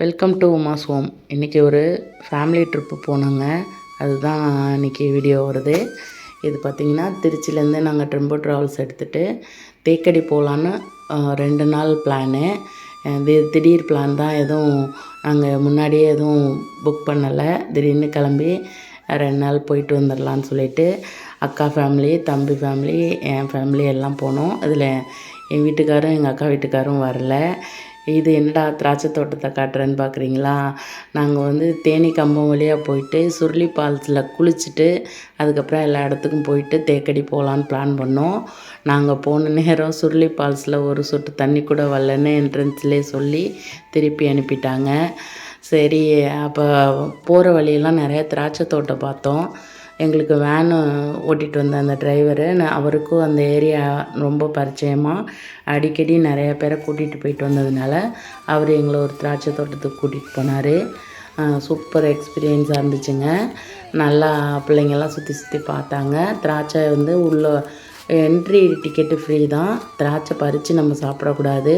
Welcome to Uma's home இன்றைக்கி ஒரு family trip போனோங்க. அதுதான் இன்றைக்கி வீடியோ வருது. இது பார்த்திங்கன்னா திருச்சியிலேருந்து நாங்கள் டெம்போ ட்ராவல்ஸ் எடுத்துகிட்டு தேக்கடி போகலான்னு ரெண்டு நாள் பிளானு இது திடீர் பிளான் தான் எதுவும் நாங்கள் முன்னாடியே எதுவும் புக் பண்ணலை. திடீர்னு கிளம்பி ரெண்டு நாள் போயிட்டு வந்துடலான்னு சொல்லிட்டு அக்கா ஃபேமிலி தம்பி ஃபேமிலி என் ஃபேமிலி எல்லாம் போனோம். அதில் என் வீட்டுக்காரும் எங்கள் அக்கா வீட்டுக்காரும் வரல. இது என்னடா திராட்சை தோட்டத்தை காட்டுறேன்னு பார்க்குறீங்களா? நாங்கள் வந்து தேனி கம்பம் வழியாக போயிட்டு சுருளி ஃபால்ஸில் குளிச்சுட்டு அதுக்கப்புறம் எல்லா இடத்துக்கும் போயிட்டு தேக்கடி போகலான்னு பிளான் பண்ணோம். நாங்கள் போன நேரம் சுருளி ஃபால்ஸில் ஒரு சொட்டு தண்ணி கூட வரலன்னு என்ட்ரன்ஸ்லேயே சொல்லி திருப்பி அனுப்பிட்டாங்க. சரி அப்போ போகிற வழியெல்லாம் நிறைய திராட்சை தோட்டம் பார்த்தோம். எங்களுக்கு வேனு ஓட்டிகிட்டு வந்த அந்த டிரைவரு நான் அவருக்கும் அந்த ஏரியா ரொம்ப பரிச்சயமாக அடிக்கடி நிறைய பேரை கூட்டிகிட்டு போயிட்டு வந்ததுனால அவர் எங்களை ஒரு திராட்சை தோட்டத்துக்கு கூட்டிகிட்டு போனார். சூப்பர் எக்ஸ்பீரியன்ஸாக இருந்துச்சுங்க. நல்லா பிள்ளைங்கள்லாம் சுற்றி சுற்றி பார்த்தாங்க. திராட்சை வந்து உள்ள என்ட்ரி டிக்கெட்டு ஃப்ரீ தான். திராட்சை பறித்து நம்ம சாப்பிடக்கூடாது.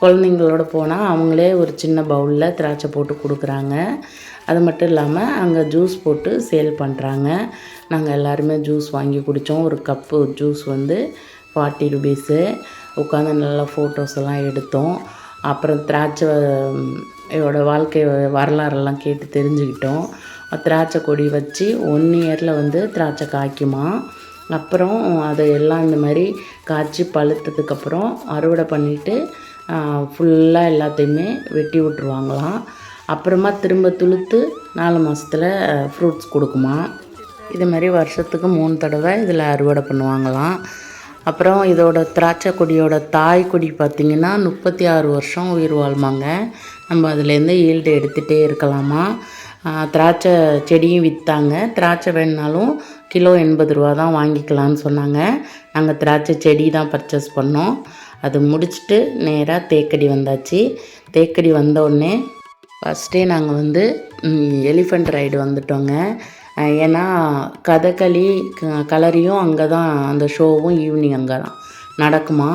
குழந்தைங்களோட போனால் அவங்களே ஒரு சின்ன பவுலில் திராட்சை போட்டு கொடுக்குறாங்க. அது மட்டும் இல்லாமல் அங்கே ஜூஸ் போட்டு சேல் பண்ணுறாங்க நாங்கள் எல்லாருமே ஜூஸ் வாங்கி குடித்தோம் ஒரு கப்பு ஜூஸ் வந்து ஃபார்ட்டி ருபீஸு உட்காந்து நல்லா ஃபோட்டோஸ் எல்லாம் எடுத்தோம். அப்புறம் திராட்சை இதோட வாழ்க்கை வரலாறெல்லாம் கேட்டு தெரிஞ்சுக்கிட்டோம். திராட்சை கொடி வச்சு ஒன் இயரில் வந்து திராட்சை காய்க்குமா. அப்புறம் அதை எல்லாம் இந்த மாதிரி காய்ச்சி பழுத்ததுக்கப்புறம் அறுவடை பண்ணிவிட்டு ஃபுல்லாக எல்லாத்தையுமே வெட்டி விட்ருவாங்களாம் அப்புறமா திரும்ப துளுத்து நாலு மாதத்தில் ஃப்ரூட்ஸ் கொடுக்குமா. இது மாதிரி வருஷத்துக்கு மூணு தடவை இதில் அறுவடை பண்ணுவாங்களாம். அப்புறம் இதோட திராட்சை கொடியோட தாய் கொடி பார்த்திங்கன்னா முப்பத்தி ஆறு வருஷம் உயிர் வாழ்மாங்க. நம்ம அதுலேருந்து ஈல்டு எடுத்துகிட்டே இருக்கலாமா. திராட்சை செடியும் விற்றாங்க திராட்சை வேணுனாலும் கிலோ எண்பது ரூபா தான் வாங்கிக்கலான்னு சொன்னாங்க. நாங்கள் திராட்சை செடி தான் பர்ச்சேஸ் பண்ணோம். அது முடிச்சுட்டு நேராக தேக்கடி வந்தாச்சு. தேக்கடி வந்தோடனே ஃபஸ்ட்டே நாங்கள் வந்து எலிஃபண்ட் ரைடு வந்துட்டோங்க. ஏன்னா கதகளி கலரியும் அங்கே தான் அந்த ஷோவும் ஈவினிங் அங்கே தான் நடக்குமா?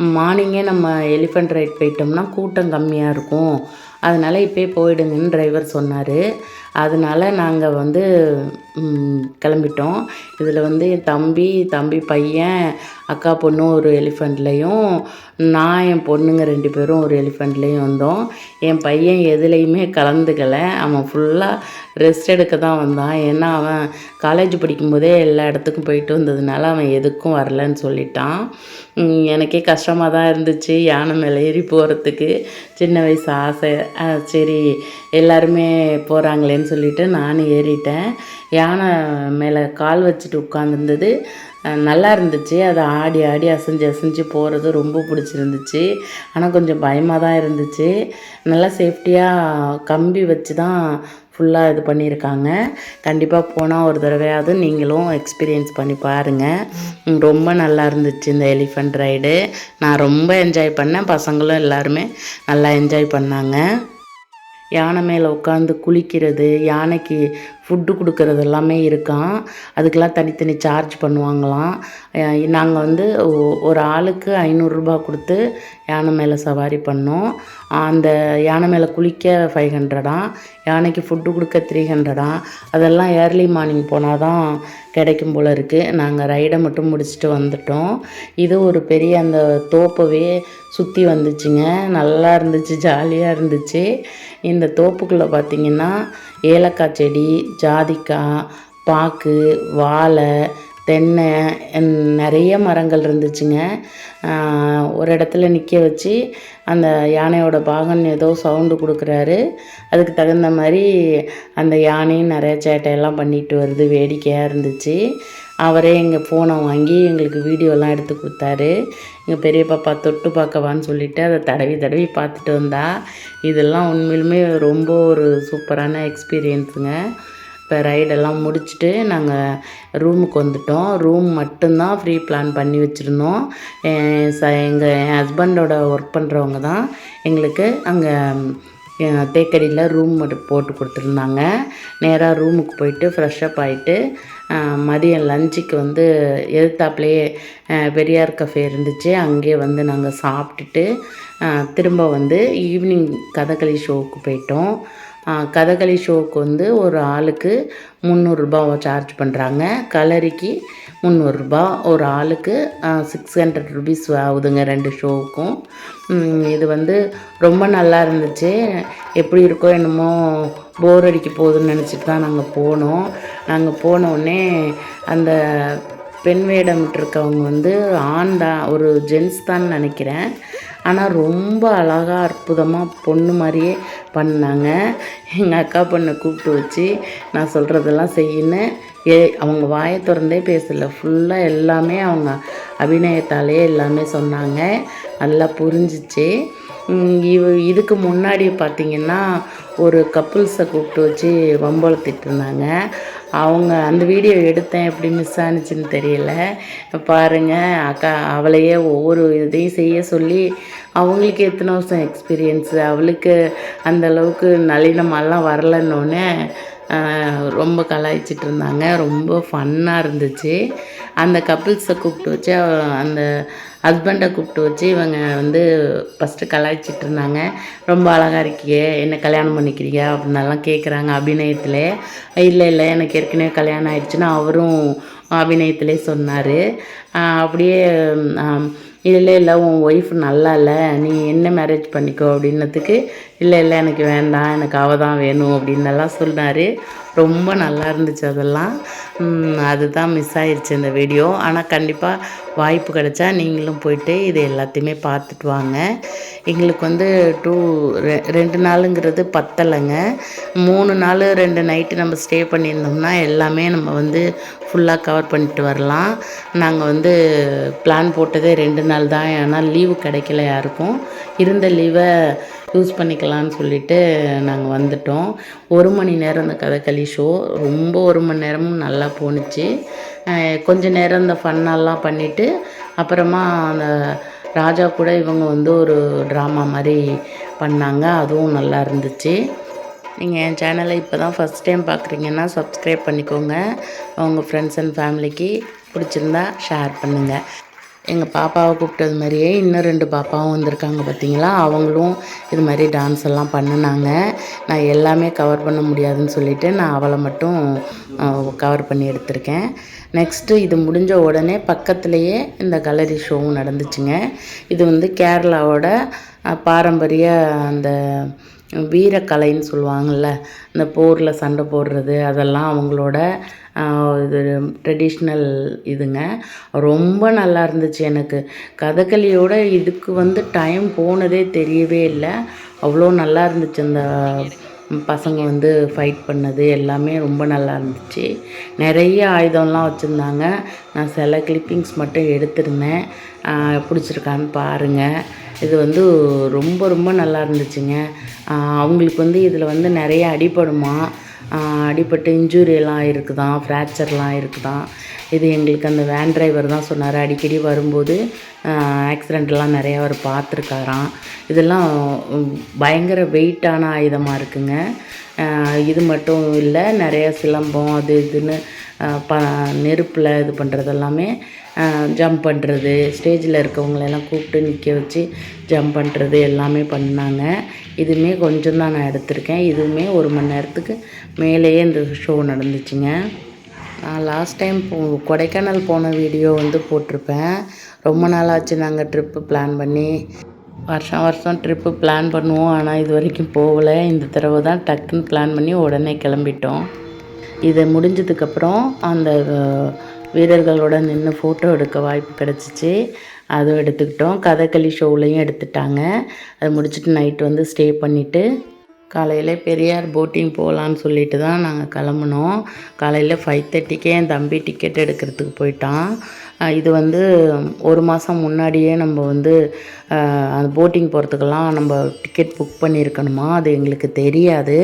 மார்னிங்கே நம்ம எலிஃபண்ட் ரைட் போயிட்டோம்னா கூட்டம் கம்மியாக இருக்கும். அதனால் இப்போயே போயிடுங்கன்னு டிரைவர் சொன்னார். அதனால் நாங்கள் வந்து கிளம்பிட்டோம். இதில் வந்து என் தம்பி தம்பி பையன் அக்கா பொண்ணும் ஒரு எலிஃபண்ட்லேயும் நான் என் பொண்ணுங்க ரெண்டு பேரும் ஒரு எலிஃபண்ட்லேயும் வந்தோம். என் பையன் எதுலேயுமே கலந்துக்கலை. அவன் ஃபுல்லாக ரெஸ்ட் எடுக்க தான் வந்தான். ஏன்னா அவன் காலேஜ் படிக்கும்போதே எல்லா இடத்துக்கும் போயிட்டு வந்ததுனால அவன் எதுக்கும் வரலன்னு சொல்லிட்டான். எனக்கே கஷ்டமாக தான் இருந்துச்சு. யானை மேலே ஏறி போகிறதுக்கு சின்ன வயசு ஆசை. சரி எல்லாருமே போகிறாங்களேன்னு சொல்லிட்டு நானும் ஏறிட்டேன். யானை மேலே கால் வச்சுட்டு உட்காந்துருந்தது நல்லா இருந்துச்சு. அதை ஆடி ஆடி அசைஞ்சு அசைஞ்சு போகிறது ரொம்ப பிடிச்சிருந்துச்சு. ஆனால் கொஞ்சம் பயமாக தான் இருந்துச்சு. நல்லா சேஃப்டியாக கம்பி வச்சு தான் ஃபுல்லாக இது பண்ணியிருக்காங்க. கண்டிப்பாக போனால் ஒரு தடவையாவது நீங்களும் எக்ஸ்பீரியன்ஸ் பண்ணி பாருங்கள் ரொம்ப நல்லா இருந்துச்சு இந்த எலிஃபண்ட் ரைடு நான் ரொம்ப என்ஜாய் பண்ணேன். பசங்களும் எல்லாருமே நல்லா என்ஜாய் பண்ணாங்க. யானை மேலே உட்காந்து குளிக்கிறது யானைக்கு ஃபுட்டு கொடுக்கறது எல்லாமே இருக்கான் அதுக்கெல்லாம் தனித்தனி சார்ஜ் பண்ணுவாங்களாம். நாங்கள் வந்து ஒரு ஆளுக்கு ஐநூறுரூபா கொடுத்து யானை மேலே சவாரி பண்ணோம். அந்த யானை மேலே குளிக்க ஃபைவ் ஹண்ட்ரடா யானைக்கு ஃபுட்டு கொடுக்க த்ரீ ஹண்ட்ரடா அதெல்லாம் ஏர்லி மார்னிங் போனால் தான் கிடைக்கும் போல் இருக்குது நாங்கள் ரைடை மட்டும் முடிச்சுட்டு வந்துட்டோம். இது ஒரு பெரிய அந்த தோப்பவே சுற்றி வந்துச்சுங்க. நல்லா இருந்துச்சு ஜாலியாக இருந்துச்சு. இந்த தோப்புக்குள்ளே பார்த்திங்கன்னா ஏலக்காய் செடி ஜாதிக்காய் பாக்கு வாழை தென்னை நிறைய மரங்கள் இருந்துச்சுங்க. ஒரு இடத்துல நிற்க வச்சு அந்த யானையோட பாகன் ஏதோ சவுண்டு கொடுக்குறாரு. அதுக்கு தகுந்த மாதிரி அந்த யானையும் நிறைய சேட்டையெல்லாம் பண்ணிட்டு வருது வேடிக்கையாக இருந்துச்சு. அவரே எங்கள் ஃபோனை வாங்கி எங்களுக்கு வீடியோலாம் எடுத்து கொடுத்தாரு. எங்கள் பெரிய பாப்பா தொட்டு பார்க்கவான்னு சொல்லிவிட்டு அதை தடவி தடவி பார்த்துட்டு வந்தா. இதெல்லாம் உண்மையிலுமே ரொம்ப ஒரு சூப்பரான எக்ஸ்பீரியன்ஸுங்க இப்போ ரைடெல்லாம் முடிச்சுட்டு நாங்கள் ரூமுக்கு வந்துட்டோம். ரூம் மட்டும்தான் ஃப்ரீ பிளான் பண்ணி வச்சுருந்தோம். ச எங்கள் என் ஹஸ்பண்டோட ஒர்க் பண்ணுறவங்க தான் எங்களுக்கு அங்கே தேக்கடியில் ரூம் மட்டும் போட்டு கொடுத்துருந்தாங்க. நேராக ரூமுக்கு போயிட்டு ஃப்ரெஷ்ஷப் ஆகிட்டு மதியம் லஞ்சுக்கு வந்து எதிர்த்தாப்புலேயே பெரியார் கஃபே இருந்துச்சு. அங்கேயே வந்து நாங்கள் சாப்பிட்டுட்டு திரும்ப வந்து ஈவினிங் கதகளி ஷோவுக்கு போயிட்டோம். கதகளி ஷோவுக்கு வந்து ஒரு ஆளுக்கு முந்நூறுரூபா சார்ஜ் பண்ணுறாங்க கலரிக்கு முந்நூறுரூபா ஒரு ஆளுக்கு சிக்ஸ் ஹண்ட்ரட் ருபீஸ் ஆகுதுங்க ரெண்டு ஷோவுக்கும் இது வந்து ரொம்ப நல்லா இருந்துச்சு. எப்படி இருக்கோ என்னமோ போர் அடிக்க போகுதுன்னு நினச்சிட்டு தான் நாங்கள் போனோம். நாங்கள் போனோடனே அந்த பெண் வேடம் இருக்கவங்க வந்து ஆண் தான் ஒரு ஜென்ஸ் தான் நினைக்கிறேன். ஆனால் ரொம்ப அழகாக அற்புதமாக பொண்ணு மாதிரியே பண்ணாங்க. எங்கள் அக்கா பொண்ணை கூப்பிட்டு வச்சு நான் சொல்கிறதெல்லாம் செய்யணும் ஏ அவங்க வாயை திறந்தே பேசல. ஃபுல்லாக எல்லாமே அவங்க அபிநயத்தாலே எல்லாமே சொன்னாங்க. நல்லா புரிஞ்சிச்சு. இவ இதுக்கு முன்னாடி பார்த்திங்கன்னா ஒரு கப்புள்ஸை கூப்பிட்டு வச்சு வம்பளத்திட்டு இருந்தாங்க. அவங்க அந்த வீடியோ எடுத்தேன் எப்படி மிஸ் ஆனுச்சுன்னு தெரியல. பாருங்கள் அக்கா அவளையே ஒவ்வொரு இதையும் செய்ய சொல்லி அவங்களுக்கு எத்தனை வருஷம் எக்ஸ்பீரியன்ஸு அவளுக்கு அந்த அளவுக்கு நளினமெல்லாம் வரலன்னொன்னே ரொம்ப கலாய்ச்சிட்டு இருந்தாங்க ரொம்ப ஃபன்னாக இருந்துச்சு. அந்த கப்புள்ஸை கூப்பிட்டு வச்சு அந்த ஹஸ்பண்டை கூப்பிட்டு வச்சு இவங்க வந்து ஃபஸ்ட்டு கலாய்ச்சிட்டு இருந்தாங்க ரொம்ப அழகாக இருக்கியே என்ன கல்யாணம் பண்ணிக்கிறியா? அப்படின்னெல்லாம் கேட்குறாங்க அபிநயத்தில். இல்லை இல்லை எனக்கு ஏற்கனவே கல்யாணம் ஆயிடுச்சுன்னா அவரும் அபிநயத்திலே சொன்னார். அப்படியே இல்லை இல்லை உன் ஒய்ஃப் நல்லா இல்லை நீ என்ன மேரேஜ் பண்ணிக்கோ அப்படின்னதுக்கு இல்லை இல்லை எனக்கு வேண்டாம் எனக்கு அவ தான் வேணும் அப்படின்னெல்லாம் சொன்னார் ரொம்ப நல்லா இருந்துச்சு அதெல்லாம். அதுதான் மிஸ் ஆயிடுச்சு இந்த வீடியோ ஆனால் கண்டிப்பாக வாய்ப்பு கிடைச்சா நீங்களும் போயிட்டு இது எல்லாத்தையுமே பார்த்துட்டு வாங்க. எங்களுக்கு வந்து டூ ரெ ரெண்டு நாளுங்கிறது பத்தலைங்க. மூணு நாள் ரெண்டு நைட்டு நம்ம ஸ்டே பண்ணியிருந்தோம்னா எல்லாமே நம்ம வந்து ஃபுல்லாக கவர் பண்ணிட்டு வரலாம். நாங்கள் வந்து பிளான் போட்டதே ரெண்டு நாள் தான் ஆனால் லீவு கிடைக்கல யாருக்கும். இருந்த லீவை யூஸ் பண்ணிக்கலான்னு சொல்லிட்டு நாங்கள் வந்துட்டோம். ஒரு மணி நேரம் அந்த கதகளி ஷோ ரொம்ப ஒரு மணி நேரமும் நல்லா போணுச்சு. கொஞ்ச நேரம் இந்த ஃபன்னெல்லாம் பண்ணிவிட்டு அப்புறமா அந்த ராஜா கூட இவங்க வந்து ஒரு ட்ராமா மாதிரி பண்ணாங்க. அதுவும் நல்லா இருந்துச்சு. நீங்கள் என் சேனலை இப்போ தான் ஃபஸ்ட் டைம் பார்க்குறீங்கன்னா சப்ஸ்கிரைப் பண்ணிக்கோங்க. உங்கள் ஃப்ரெண்ட்ஸ் அண்ட் ஃபேமிலிக்கு பிடிச்சிருந்தா ஷேர் பண்ணுங்கள் எங்கள் பாப்பாவை கூப்பிட்டது மாதிரியே இன்னும் ரெண்டு பாப்பாவும் வந்திருக்காங்க பார்த்தீங்களா அவங்களும் இது மாதிரி டான்ஸ் எல்லாம் பண்ணினாங்க. நான் எல்லாமே கவர் பண்ண முடியாதுன்னு சொல்லிட்டு நான் அவளை மட்டும் கவர் பண்ணி எடுத்திருக்கேன். நெக்ஸ்ட்டு இது முடிஞ்ச உடனே பக்கத்துலேயே இந்த கலரி ஷோவும் நடந்துச்சுங்க. இது வந்து கேரளாவோட பாரம்பரிய அந்த வீரக்கலைன்னு சொல்லுவாங்கள்ல இந்த போரில் சண்டை போடுறது அதெல்லாம் அவங்களோட இது ட்ரெடிஷ்னல் இதுங்க. ரொம்ப நல்லா இருந்துச்சு எனக்கு. கதகளியோட இதுக்கு வந்து டைம் போனதே தெரியவே இல்லை. அவ்வளோ நல்லா இருந்துச்சு. அந்த பசங்க வந்து ஃபைட் பண்ணது எல்லாமே ரொம்ப நல்லா இருந்துச்சு. நிறைய ஆயுதம்லாம் வச்சுருந்தாங்க. நான் சில கிளிப்பிங்ஸ் மட்டும் எடுத்திருந்தேன். பிடிச்சிருக்கான்னு பாருங்கள் இது வந்து ரொம்ப ரொம்ப நல்லா இருந்துச்சுங்க. அவங்களுக்கு வந்து இதில் வந்து நிறைய அடிபடுமா? அடிபட்டு இன்ஜூரியெல்லாம் இருக்குதான் ஃப்ராக்சர்லாம் இருக்குதான். இது எங்களுக்கு அந்த வேன் டிரைவர் தான் சொன்னார். அடிக்கடி வரும்போது ஆக்சிடெண்ட்லாம் நிறையா அவர் பார்த்துருக்காராம். இதெல்லாம் பயங்கர வெயிட்டான ஆயுதமாக இருக்குங்க. இது மட்டும் இல்லை நிறைய சிலம்பம் அது இதுன்னு ப நெருப்பில் இது பண்ணுறதெல்லாமே ஜம்ப் பண்ணுறது ஸ்டேஜில் இருக்கவங்களெல்லாம் கூப்பிட்டு நிற்க வச்சு ஜம்ப் பண்ணுறது எல்லாமே பண்ணாங்க. இதுவுமே கொஞ்சம் தான் நான் எடுத்திருக்கேன். இதுவுமே ஒரு மணி நேரத்துக்கு மேலேயே இந்த ஷோ நடந்துச்சுங்க. நான் லாஸ்ட் டைம் போ கொடைக்கானல் போன வீடியோ வந்து போட்டிருப்பேன். ரொம்ப நாளாச்சு நாங்கள் ட்ரிப்பு பிளான் பண்ணி. வருஷம் வருஷம் ட்ரிப்பு பிளான் பண்ணுவோம். ஆனால் இது வரைக்கும் போகலை. இந்த தடவை தான் டக்குன்னு பிளான் பண்ணி உடனே கிளம்பிட்டோம். இதை முடிஞ்சதுக்கப்புறம் அந்த வீரர்களுடன் வீரர்களோட நின்று ஃபோட்டோ எடுக்க வாய்ப்பு கிடச்சிச்சு. அதுவும் எடுத்துக்கிட்டோம். கதகளி ஷோவிலையும் எடுத்துட்டாங்க. அது முடிச்சுட்டு நைட்டு வந்து ஸ்டே பண்ணிவிட்டு காலையில் பெரியார் போட்டிங் போகலான்னு சொல்லிட்டு தான் நாங்கள் கிளம்புனோம். காலையில் ஃபைவ் தேர்ட்டிக்கே என் தம்பி டிக்கெட் எடுக்கிறதுக்கு போயிட்டான். இது வந்து ஒரு மாதம் முன்னாடியே நம்ம வந்து அந்த போட்டிங் போகிறதுக்கெல்லாம் நம்ம டிக்கெட் புக் பண்ணியிருக்கணுமா? அது எங்களுக்கு தெரியாது.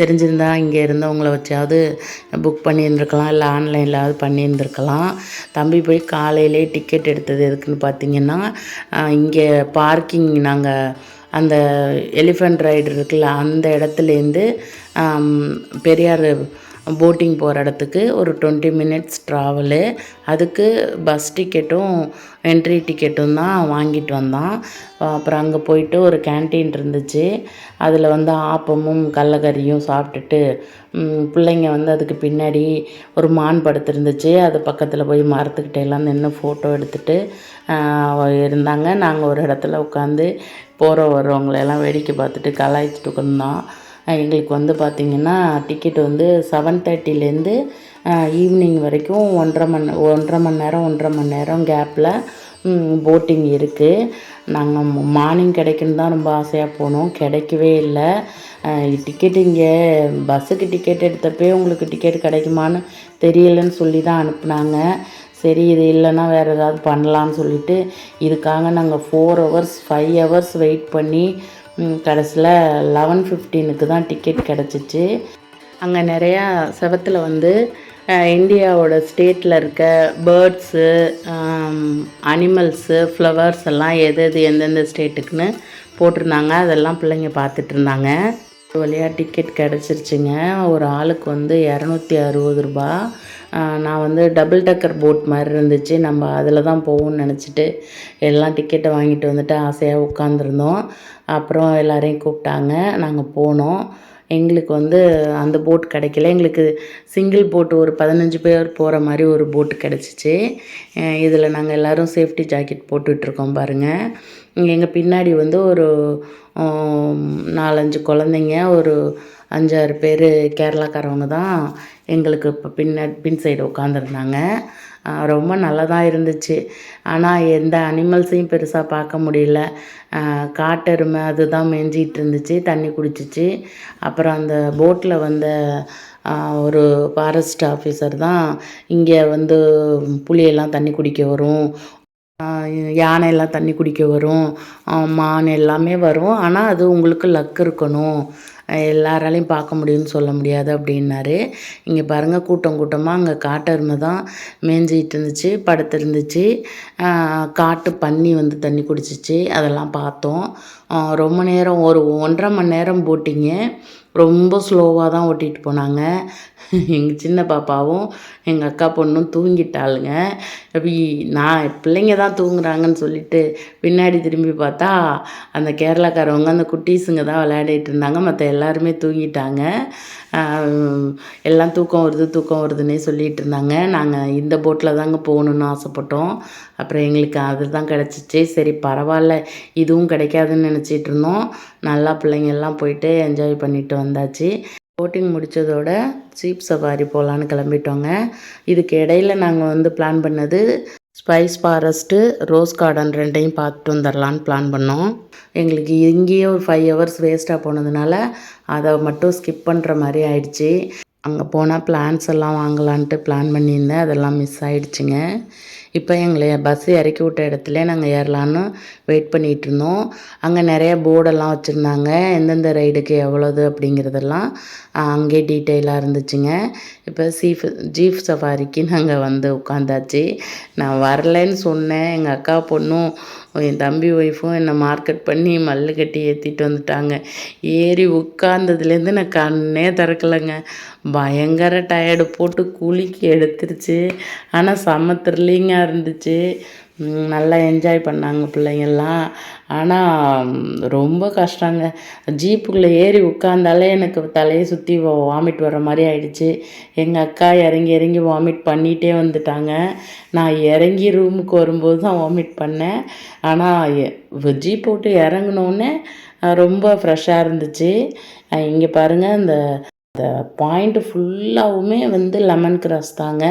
தெரிஞ்சிருந்தா இங்கே இருந்தவங்கள வச்சாவது புக் பண்ணியிருந்துருக்கலாம். இல்லை ஆன்லைனில் பண்ணியிருந்துருக்கலாம். தம்பி போய் காலையிலே டிக்கெட் எடுத்தது எதுக்குன்னு பார்த்தீங்கன்னா இங்கே பார்க்கிங் நாங்கள் அந்த எலிஃபண்ட் ரைடு இருக்குல்ல அந்த இடத்துலேருந்து பெரியார் போட்டிங் போகிற இடத்துக்கு ஒரு டுவெண்ட்டி மினிட்ஸ் ட்ராவலு. அதுக்கு பஸ் டிக்கெட்டும் என்ட்ரி டிக்கெட்டும் தான் வாங்கிட்டு வந்தான். அப்புறம் அங்கே போயிட்டு ஒரு கேன்டீன் இருந்துச்சு. அதில் வந்து ஆப்பமும் கடலக்கறியும் சாப்பிட்டுட்டு பிள்ளைங்க வந்து அதுக்கு பின்னாடி ஒரு மான் படுத்துருந்துச்சு அது பக்கத்தில் போய் மரத்துக்கிட்ட எல்லாம் நின்று ஃபோட்டோ எடுத்துகிட்டு இருந்தாங்க. நாங்கள் ஒரு இடத்துல உட்காந்து போகிற வர்றவங்களெல்லாம் வேடிக்கை பார்த்துட்டு கலாய்ச்சிட்டு உட்காந்தோம் எங்களுக்கு வந்து பார்த்திங்கன்னா டிக்கெட் வந்து செவன் தேர்ட்டிலேருந்து ஈவினிங் வரைக்கும் ஒன்றரை மணி ஒன்றரை மணி நேரம் ஒன்றரை மணி நேரம் கேப்பில் போட்டிங் இருக்குது நாங்கள் மார்னிங் கிடைக்குன்னு தான் ரொம்ப ஆசையாக போனோம். கிடைக்கவே இல்லை. டிக்கெட் இங்கே பஸ்ஸுக்கு டிக்கெட் எடுத்தப்பே உங்களுக்கு டிக்கெட் கிடைக்குமான்னு தெரியலன்னு சொல்லி தான் அனுப்புனாங்க. சரி இது இல்லைன்னா வேறு ஏதாவது பண்ணலான்னு சொல்லிட்டு இதுக்காக நாங்கள் four hours five hours wait பண்ணி கடைசியில் லெவன் ஃபிஃப்டீனுக்கு தான் டிக்கெட் கிடச்சிச்சு. அங்கே நிறையா செவத்தில் வந்து இந்தியாவோட ஸ்டேட்டில் இருக்க பேர்ட்ஸு அனிமல்ஸு ஃப்ளவர்ஸ் எல்லாம் எது எது எந்தெந்த ஸ்டேட்டுக்குன்னு போட்டிருந்தாங்க. அதெல்லாம் பிள்ளைங்க பார்த்துட்டு இருந்தாங்க. வழியாக டிக்கெட் கிடச்சிருச்சுங்க. ஒரு ஆளுக்கு வந்து இரநூத்தி அறுபது ரூபா நான் வந்து டபுள் டக்கர் போட் மாதிரி இருந்துச்சு. நம்ம அதில் தான் போவோம்னு நினச்சிட்டு எல்லாம் டிக்கெட்டை வாங்கிட்டு வந்துட்டு ஆசையாக உட்காந்துருந்தோம் அப்புறம் எல்லாரையும் கூப்பிட்டாங்க. நாங்கள் போனோம். எங்களுக்கு வந்து அந்த போட் கிடைக்கல. எங்களுக்கு சிங்கிள் போட்டு ஒரு பதினஞ்சு பேர் போகிற மாதிரி ஒரு போட்டு கிடச்சிச்சு. இதில் நாங்கள் எல்லோரும் சேஃப்டி ஜாக்கெட் போட்டுட்ருக்கோம் பாருங்கள் எங்கள் பின்னாடி வந்து ஒரு நாலஞ்சு குழந்தைங்க ஒரு அஞ்சாறு பேர் கேரளாக்காரவங்க தான் எங்களுக்கு இப்போ பின்ன பின் சைடு உட்காந்துருந்தாங்க ரொம்ப நல்லா தான் இருந்துச்சு. ஆனால் எந்த அனிமல்ஸையும் பெருசாக பார்க்க முடியல. காட்டெருமை அதுதான் மேய்ஞ்சிட்டு இருந்துச்சு தண்ணி குடிச்சிச்சு. அப்புறம் அந்த போட்டில் வந்த ஒரு ஃபாரஸ்ட் ஆஃபீஸர் தான் இங்கே வந்து புளியெல்லாம் தண்ணி குடிக்க வரும். யானையெல்லாம் தண்ணி குடிக்க வரும். மான் எல்லாமே வரும். ஆனால் அது உங்களுக்கு லக் இருக்கணும். எல்லாராலையும் பார்க்க முடியும்னு சொல்ல முடியாது அப்படின்னாரு. இங்கே பாருங்கள் கூட்டம் கூட்டமாக அங்கே காட்டெருமை தான் மேய்ஞ்சிட்டு இருந்துச்சு படுத்துருந்துச்சு காட்டு பன்னி வந்து தண்ணி குடிச்சிச்சு. அதெல்லாம் பார்த்தோம். ரொம்ப நேரம் ஒரு ஒன்றரை மணி நேரம் போட்டிங்க. ரொம்ப ஸ்லோவாக தான் ஓட்டிகிட்டு போனாங்க. எங்கள் சின்ன பாப்பாவும் எங்கள் அக்கா பொண்ணும் தூங்கிட்டாளுங்க. அப்படி நான் பிள்ளைங்க தான் தூங்குறாங்கன்னு சொல்லிட்டு பின்னாடி திரும்பி பார்த்தா அந்த கேரளாக்காரவங்க அந்த குட்டீஸுங்க தான் விளையாடிட்டு இருந்தாங்க. மற்ற எல்லாருமே தூங்கிட்டாங்க. எல்லாம் தூக்கம் வருது தூக்கம் வருதுன்னே சொல்லிகிட்டு இருந்தாங்க. நாங்கள் இந்த போட்டில் தாங்க போகணுன்னு ஆசைப்பட்டோம். அப்புறம் எங்களுக்கு அது தான் கிடச்சிச்சு. சரி பரவாயில்ல. இதுவும் கிடைக்காதுன்னு நினச்சிட்டு இருந்தோம். நல்லா பிள்ளைங்கள்லாம் போயிட்டு என்ஜாய் பண்ணிட்டு வந்தாச்சு. போட்டிங் முடித்ததோட ஜீப் சவாரி போகலான்னு கிளம்பிட்டோங்க. இதுக்கு இடையில நாங்கள் வந்து பிளான் பண்ணது ஸ்பைஸ் ஃபாரஸ்ட்டு ரோஸ் கார்டன் ரெண்டையும் பார்த்துட்டு வந்துடலான்னு பிளான் பண்ணோம். எங்களுக்கு இங்கேயே ஒரு ஃபைவ் ஹவர்ஸ் வேஸ்ட்டாக போனதுனால அதை மட்டும் ஸ்கிப் பண்ணுற மாதிரி ஆயிடுச்சு. அங்கே போனால் பிளான்ஸ் எல்லாம் வாங்கலான்ட்டு பிளான் பண்ணியிருந்தேன். அதெல்லாம் மிஸ் ஆயிடுச்சுங்க. இப்போ எங்களை பஸ் இறக்கி விட்ட இடத்துல நாங்கள் ஏறலான்னு வெயிட் பண்ணிகிட்டு இருந்தோம். அங்கே நிறைய போர்டெல்லாம் வச்சுருந்தாங்க. எந்தெந்த ரைடுக்கு எவ்வளோது அப்படிங்கிறதெல்லாம். அங்கே டீட்டெயிலாக இருந்துச்சுங்க. இப்போ சீஃப் ஜீப் சஃபாரிக்கு நாங்கள் வந்து உட்காந்தாச்சு. நான் வரலைன்னு சொன்னேன். எங்கள் அக்கா பொண்ணும் என் தம்பி ஒய்ஃபும் என்னை மார்க்கெட் பண்ணி மல்லு கட்டி ஏற்றிட்டு வந்துட்டாங்க. ஏறி உட்காந்ததுலேருந்து நான் கண்ணே திறக்கலைங்க. பயங்கர டயர்டு போட்டு குலுக்கி எடுத்துருச்சு. ஆனால் செம்ம த்ரில்லிங்காக இருந்துச்சு. நல்லா என்ஜாய் பண்ணாங்க பிள்ளைங்கள்லாம். ஆனால் ரொம்ப கஷ்டங்க. ஜீப்புக்குள்ளே ஏறி உட்காந்தாலே எனக்கு தலையை சுற்றி வாமிட் வர மாதிரி ஆயிடுச்சு. எங்கள் அக்கா இறங்கி இறங்கி வாமிட் பண்ணிகிட்டே வந்துட்டாங்க. நான் இறங்கி ரூமுக்கு வரும்போது தான் வாமிட் பண்ணேன். ஆனால் ஜீப் விட்டு இறங்கினோடனே ரொம்ப ஃப்ரெஷ்ஷாக இருந்துச்சு. இங்கே பாருங்கள் இந்த இந்த பாயிண்ட்டு ஃபுல்லாகவுமே வந்து லெமன் கிராஸ் தாங்க.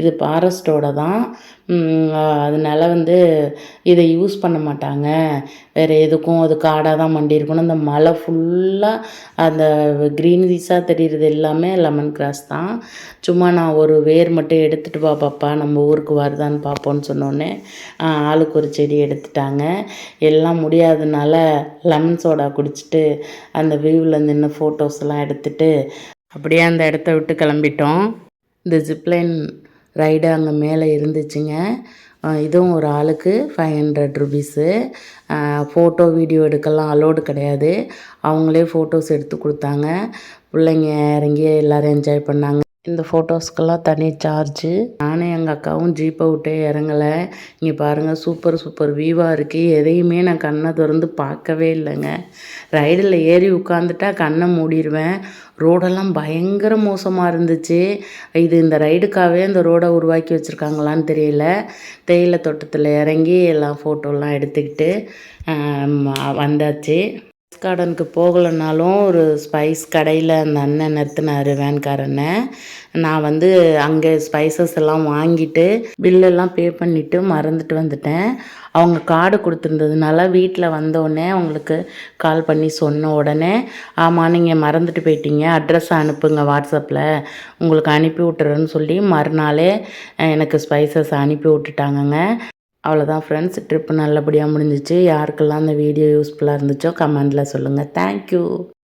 இது ஃபாரஸ்ட்டோட தான். அதனால வந்து இதை யூஸ் பண்ண மாட்டாங்க. வேறு எதுக்கும் அது காடாக தான் மண்டி இருக்கணும் அந்த மலை ஃபுல்லாக அந்த க்ரீனரிஸாக தெரிகிறது எல்லாமே லெமன் கிராஸ் தான். சும்மா நான் ஒரு வேர் மட்டும் எடுத்துகிட்டு வா பாப்பா நம்ம ஊருக்கு வருதான்னு பார்ப்போன்னு சொன்னோடனே ஆளுக்கு ஒரு செடி எடுத்துட்டாங்க. எல்லாம் முடியாதனால லெமன் சோடா குடிச்சிட்டு அந்த வியூவில் நின்று ஃபோட்டோஸ்லாம் எடுத்துகிட்டு அப்படியே அந்த இடத்த விட்டு கிளம்பிட்டோம். இந்த ஜிப்லைன் ரைடு அங்கே மேலே இருந்துச்சுங்க. இதுவும் ஒரு ஆளுக்கு five hundred rupees photo video எடுக்கலாம். அலோடு கிடையாது. அவங்களே ஃபோட்டோஸ் எடுத்து கொடுத்தாங்க. பிள்ளைங்க இறங்கி எல்லோரும் என்ஜாய் பண்ணாங்க. இந்த ஃபோட்டோஸ்க்கெல்லாம் தனி சார்ஜு நானும் எங்கள் அக்காவும் ஜீப்பை விட்டே இறங்கலை. இங்கே பாருங்கள் சூப்பர் சூப்பர் வியூவாக இருக்குது எதையுமே நான் கண்ணை திறந்து பார்க்கவே இல்லைங்க. ரைடில் ஏறி உட்காந்துட்டா கண்ணை மூடிடுவேன் ரோடெல்லாம் பயங்கர மோசமாக இருந்துச்சு. இது இந்த ரைடுக்காகவே இந்த ரோடை உருவாக்கி வச்சுருக்காங்களான்னு தெரியல. தேயிலை தோட்டத்தில் இறங்கி எல்லாம் ஃபோட்டோலாம் எடுத்துக்கிட்டு வந்தாச்சு. கார்டனுக்கு போகலைனாலும் ஒரு ஸ்பைஸ் கடையில் அந்த அண்ணன் நிறுத்தினார் வேன்காரனை. நான் வந்து அங்கே ஸ்பைசஸ் எல்லாம் வாங்கிட்டு பில்லெல்லாம் பே பண்ணிவிட்டு மறந்துட்டு வந்துட்டேன். அவங்க கார்டு கொடுத்துருந்ததுனால வீட்டில் வந்தோடனே அவங்களுக்கு கால் பண்ணி சொன்ன உடனே ஆமாம் நீங்கள் மறந்துட்டு போயிட்டீங்க. அட்ரஸ் அனுப்புங்க வாட்ஸ்அப்பில் உங்களுக்கு அனுப்பி விட்டுறேன்னு சொல்லி மறுநாளே எனக்கு ஸ்பைசஸ் அனுப்பி விட்டுட்டாங்கங்க. அவ்வளோதான் ஃப்ரெண்ட்ஸ் ட்ரிப்பு நல்லபடியாக முடிஞ்சிச்சு. யாருக்கெல்லாம் அந்த வீடியோ யூஸ்ஃபுல்லாக இருந்துச்சோ கமெண்டில் சொல்லுங்கள் தேங்க்யூ